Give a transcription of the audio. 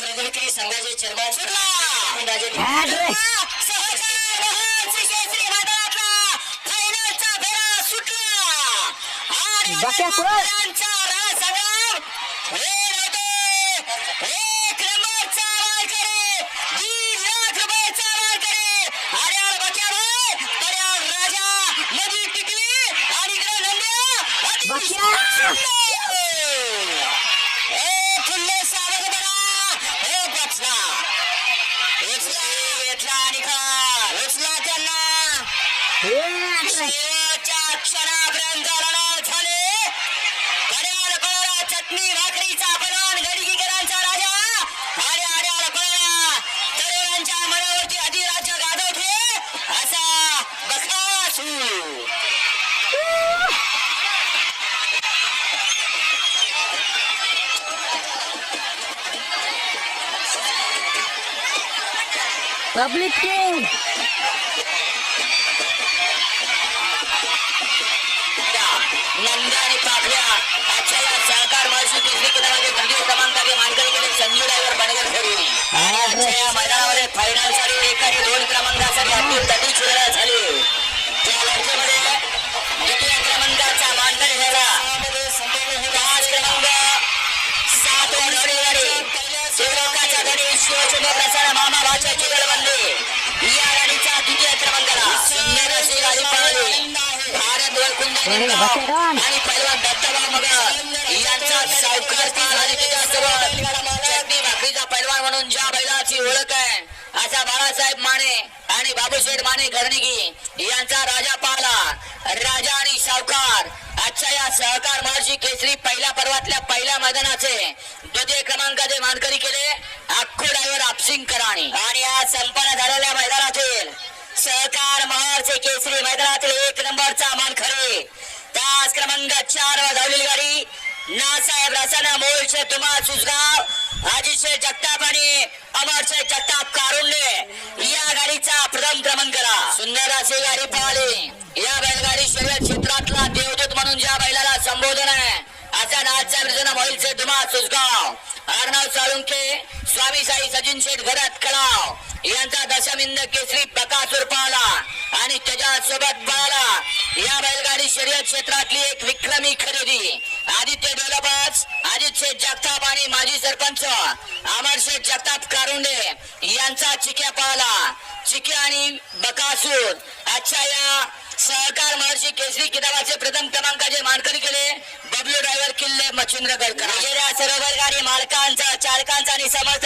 विक्री संघाचे चेअरमॅन सुटला. राजे बखासू पब्लिक किंग नंद्या आणि पाखऱ्या आजच्या या सहकार महर्षी केसरी केंद्रामध्ये पंचवीस क्रमांकाचे मानकरी केले? संजू ड्रायव्हर बनगर आणि आजच्या या मैदानामध्ये फायनलसाठी एक आणि दोन क्रमांकासाठी अत्यंत तटीची लढत झाली. अरे, बकेरान. आणि पैलवान दत्तभाऊ मगर यांचा सावकार त्याच्यासोबत चटणी भाकरीचा पैलवान म्हणून ज्या बैलाची ओळख आहे असा बाळासाहेब माने आणि बाबूशेठ माने घरणिकी यांचा राजा पाला. राजा आणि सावकार आजच्या या सहकार महर्षी केसरी पहिल्या पर्वातल्या पहिल्या मैदानाचे द्वितीय क्रमांकाचे मानकरी केले अख्खू ड्रायव्हर आपसिंग कराणी. आणि आज संपन्न झालेल्या मैदानातील सहकार महर्षी केसरी मैदानातील एक चार वर धावलेली गाडी. नासाहेब रसाना मोलचे तुम्हा सुजगाव अजितशे जगताप आणि अमरशे जगताप कारुंडे या गाडीचा प्रथम क्रमांकला सुंदर अशी गाडी पळाली. या बैलगाडी शरीर क्षेत्रातला देवदूत म्हणून ज्या बैलाला संबोधन आहे असा नाथच्या रचना मोहिलचे तुम्हा सुजगाव. अर्णव साळुंके स्वामी साई सचिन शेठ घरात कळाव. यांचा दशमिंद केसरी प्रकाश उर्पाला आणि त्याच्यासोबत पाला या बैलगाडी शर्यत क्षेत्रातली एक विक्रमी खरेदी. आदित्य डेव्हलपर्स आदित्य शेठ जगताप आणि माजी सरपंच अमरशेठ जगताप कारुंडे यांचा चिक्या पाला. चिक्या आणि बकासूर. आजच्या या सहकार महर्षी केसरी किताबाचे प्रथम क्रमांकाचे मानकरी केले. बबलू ड्रायव्हर किल्ले मच्छिंद्र गडकर सर्व गाडी मालकांचा चालकांचा आणि समर्थ